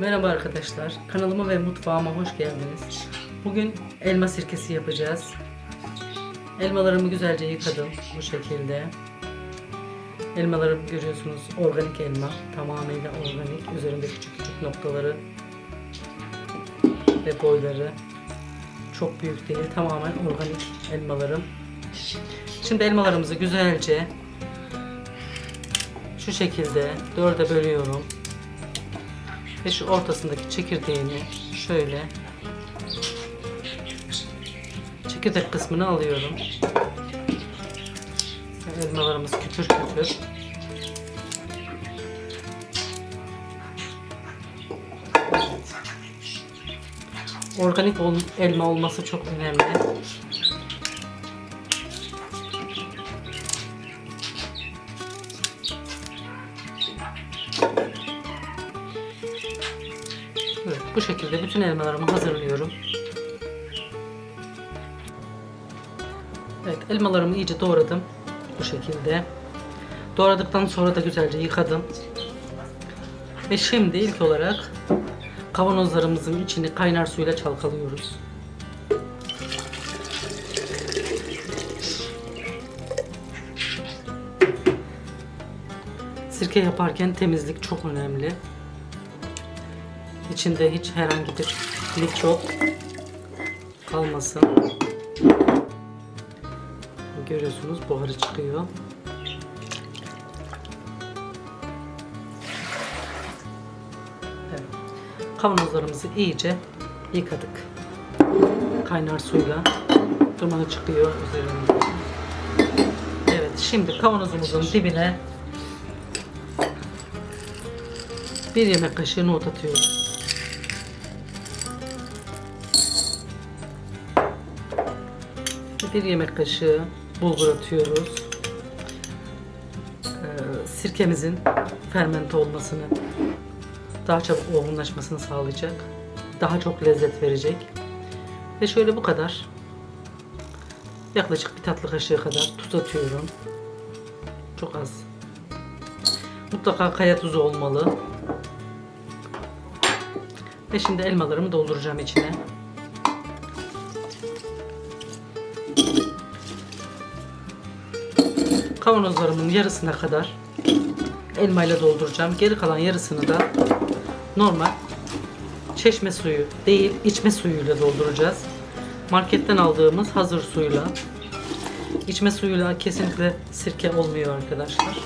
Merhaba arkadaşlar. Kanalıma ve mutfağıma hoş geldiniz. Bugün elma sirkesi yapacağız. Elmalarımı güzelce yıkadım bu şekilde. Elmalarım görüyorsunuz organik elma. Tamamıyla organik. Üzerinde küçük küçük noktaları ve boyları çok büyük değil. Tamamen organik elmalarım. Şimdi elmalarımızı güzelce şu şekilde dörde bölüyorum. Ve şu ortasındaki çekirdeğini şöyle çekirdek kısmını alıyorum. Elmalarımız kütür kütür. Organik ol- elma olması çok önemli. Bu şekilde bütün elmalarımı hazırlıyorum. Evet, elmalarımı iyice doğradım. Bu şekilde. Doğradıktan sonra da güzelce yıkadım. Ve şimdi ilk olarak kavanozlarımızın içini kaynar suyla çalkalıyoruz. Sirke yaparken temizlik çok önemli. İçinde hiç herhangi bir mikrop kalmasın. Görüyorsunuz buharı çıkıyor. Evet. Kavanozlarımızı iyice yıkadık. Kaynar suyla dumanı çıkıyor üzerinde. Evet şimdi kavanozumuzun dibine bir yemek kaşığı nohut atıyorum. Bir yemek kaşığı bulgur atıyoruz. Ee, sirkemizin fermente olmasını, daha çabuk olgunlaşmasını sağlayacak. Daha çok lezzet verecek. Ve şöyle bu kadar. Yaklaşık bir tatlı kaşığı kadar tuz atıyorum. Çok az. Mutlaka kaya tuzu olmalı. Ve şimdi elmalarımı dolduracağım içine. Kavanozlarımın yarısına kadar elmayla dolduracağım. Geri kalan yarısını da normal çeşme suyu değil içme suyuyla dolduracağız. Marketten aldığımız hazır suyla. İçme suyuyla kesinlikle sirke olmuyor arkadaşlar.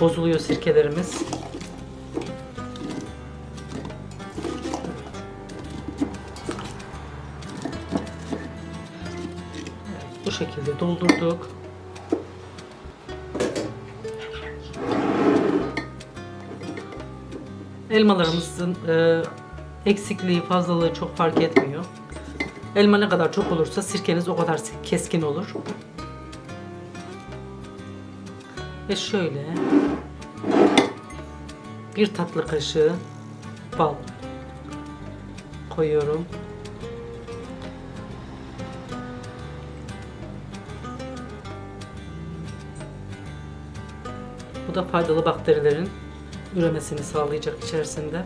Bozuluyor sirkelerimiz. Bu şekilde doldurduk. Elmalarımızın e, eksikliği, fazlalığı çok fark etmiyor. Elma ne kadar çok olursa sirkeniz o kadar keskin olur. Ve şöyle bir tatlı kaşığı bal koyuyorum. Bu da faydalı bakterilerin üremesini sağlayacak içerisinde.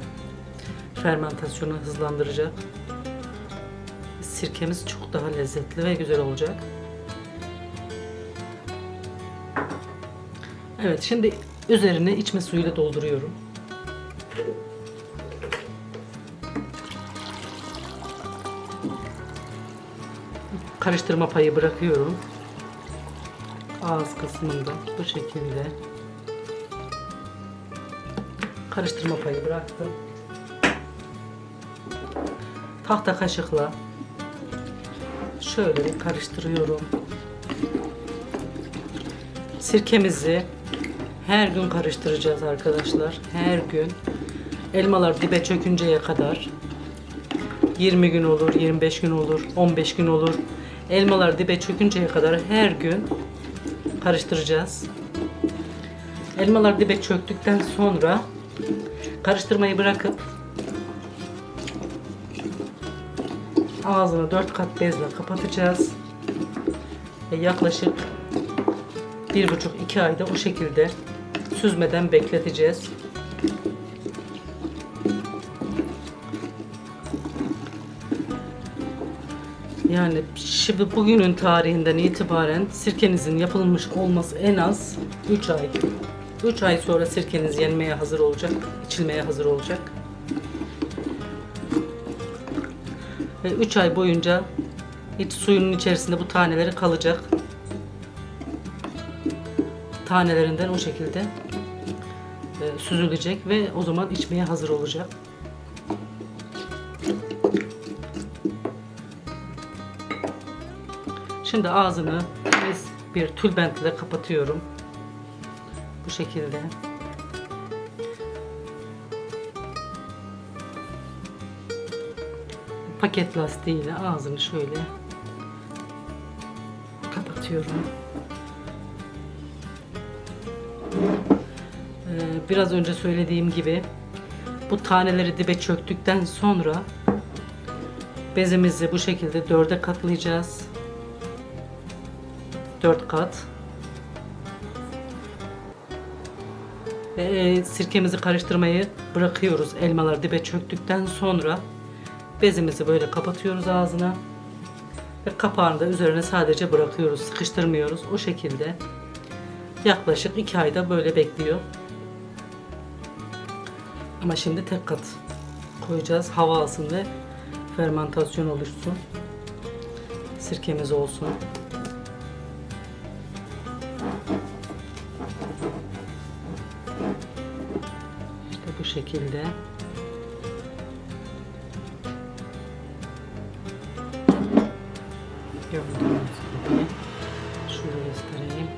Fermentasyonu hızlandıracak. Sirkemiz çok daha lezzetli ve güzel olacak. Evet şimdi üzerine içme suyuyla dolduruyorum. Karıştırma payı bırakıyorum. Ağız kısmında bu şekilde karıştırma payı bıraktım. Tahta kaşıkla şöyle bir karıştırıyorum. Sirkemizi her gün karıştıracağız arkadaşlar. Her gün. Elmalar dibe çökünceye kadar. 20 gün olur, 25 gün olur, 15 gün olur. Elmalar dibe çökünceye kadar her gün karıştıracağız. Elmalar dibe çöktükten sonra Karıştırmayı bırakıp ağzını dört kat bezle kapatacağız. Ve yaklaşık bir buçuk iki ayda o şekilde süzmeden bekleteceğiz. Yani şimdi bugünün tarihinden itibaren sirkenizin yapılmış olması en az 3 ay 3 ay sonra sirkeniz yenmeye hazır olacak, içilmeye hazır olacak. Ve 3 ay boyunca hiç suyunun içerisinde bu taneleri kalacak. Tanelerinden o şekilde e, süzülecek ve o zaman içmeye hazır olacak. Şimdi ağzını temiz bir tülbent ile kapatıyorum. Bu şekilde. Paket lastiğiyle ağzını şöyle kapatıyorum. Ee, Biraz önce söylediğim gibi bu taneleri dibe çöktükten sonra bezimizi bu şekilde dörde katlayacağız. 4 kat. Ve e, sirkemizi karıştırmayı bırakıyoruz. Elmalar dibe çöktükten sonra bezimizi böyle kapatıyoruz ağzına. Ve kapağını da üzerine sadece bırakıyoruz. Sıkıştırmıyoruz. O şekilde yaklaşık 2 ayda böyle bekliyor. Ama şimdi tek kat koyacağız. Hava alsın ve fermentasyon oluşsun. Sirkemiz olsun. Şekilde. Gördüğünüz gibi. Şöyle göstereyim.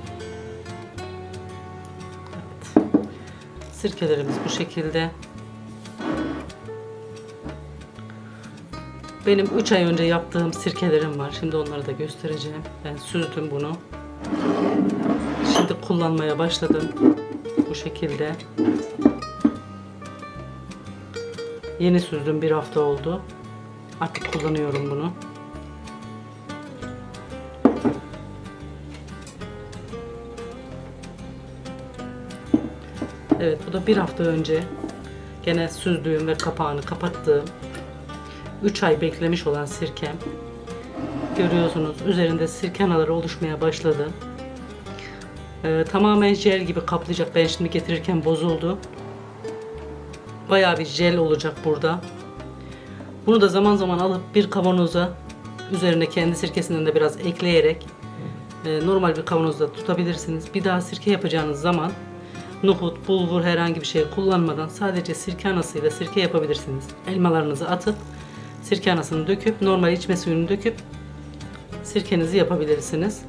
Evet. Sirkelerimiz bu şekilde. Benim 3 ay önce yaptığım sirkelerim var. Şimdi onları da göstereceğim. Ben süzdüm bunu. Şimdi kullanmaya başladım. Bu şekilde. Yeni süzdüm bir hafta oldu. Artık kullanıyorum bunu. Evet bu da bir hafta önce gene süzdüğüm ve kapağını kapattığım 3 ay beklemiş olan sirkem. Görüyorsunuz üzerinde sirke anaları oluşmaya başladı. Ee, tamamen jel gibi kaplayacak. Ben şimdi getirirken bozuldu. Bayağı bir jel olacak burada. Bunu da zaman zaman alıp bir kavanoza üzerine kendi sirkesinden de biraz ekleyerek e, normal bir kavanozda tutabilirsiniz. Bir daha sirke yapacağınız zaman nohut, bulgur herhangi bir şey kullanmadan sadece sirke anasıyla sirke yapabilirsiniz. Elmalarınızı atıp sirke anasını döküp normal içme suyunu döküp sirkenizi yapabilirsiniz.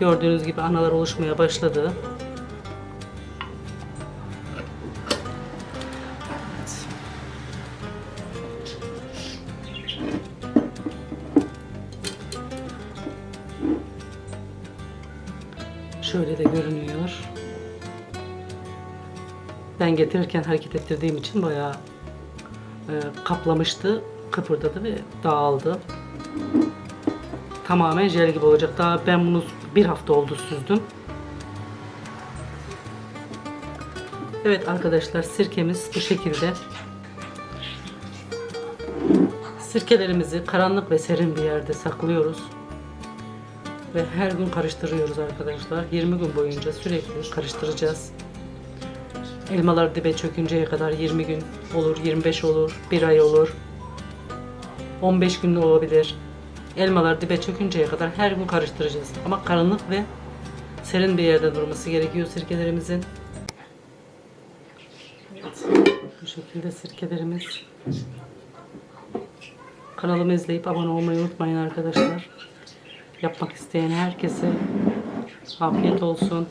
Gördüğünüz gibi analar oluşmaya başladı. Şöyle de görünüyor. Ben getirirken hareket ettirdiğim için bayağı e, kaplamıştı, kıpırdadı ve dağıldı. Tamamen jel gibi olacak. Daha ben bunu bir hafta oldu süzdüm. Evet arkadaşlar sirkemiz bu şekilde. Sirkelerimizi karanlık ve serin bir yerde saklıyoruz. Ve her gün karıştırıyoruz arkadaşlar. 20 gün boyunca sürekli karıştıracağız. Elmalar dibe çökünceye kadar 20 gün olur, 25 olur, 1 ay olur. 15 gün olabilir. Elmalar dibe çökünceye kadar her gün karıştıracağız. Ama karanlık ve serin bir yerde durması gerekiyor sirkelerimizin. Bu şekilde sirkelerimiz. Kanalımı izleyip abone olmayı unutmayın arkadaşlar. Yapmak isteyen herkese afiyet olsun.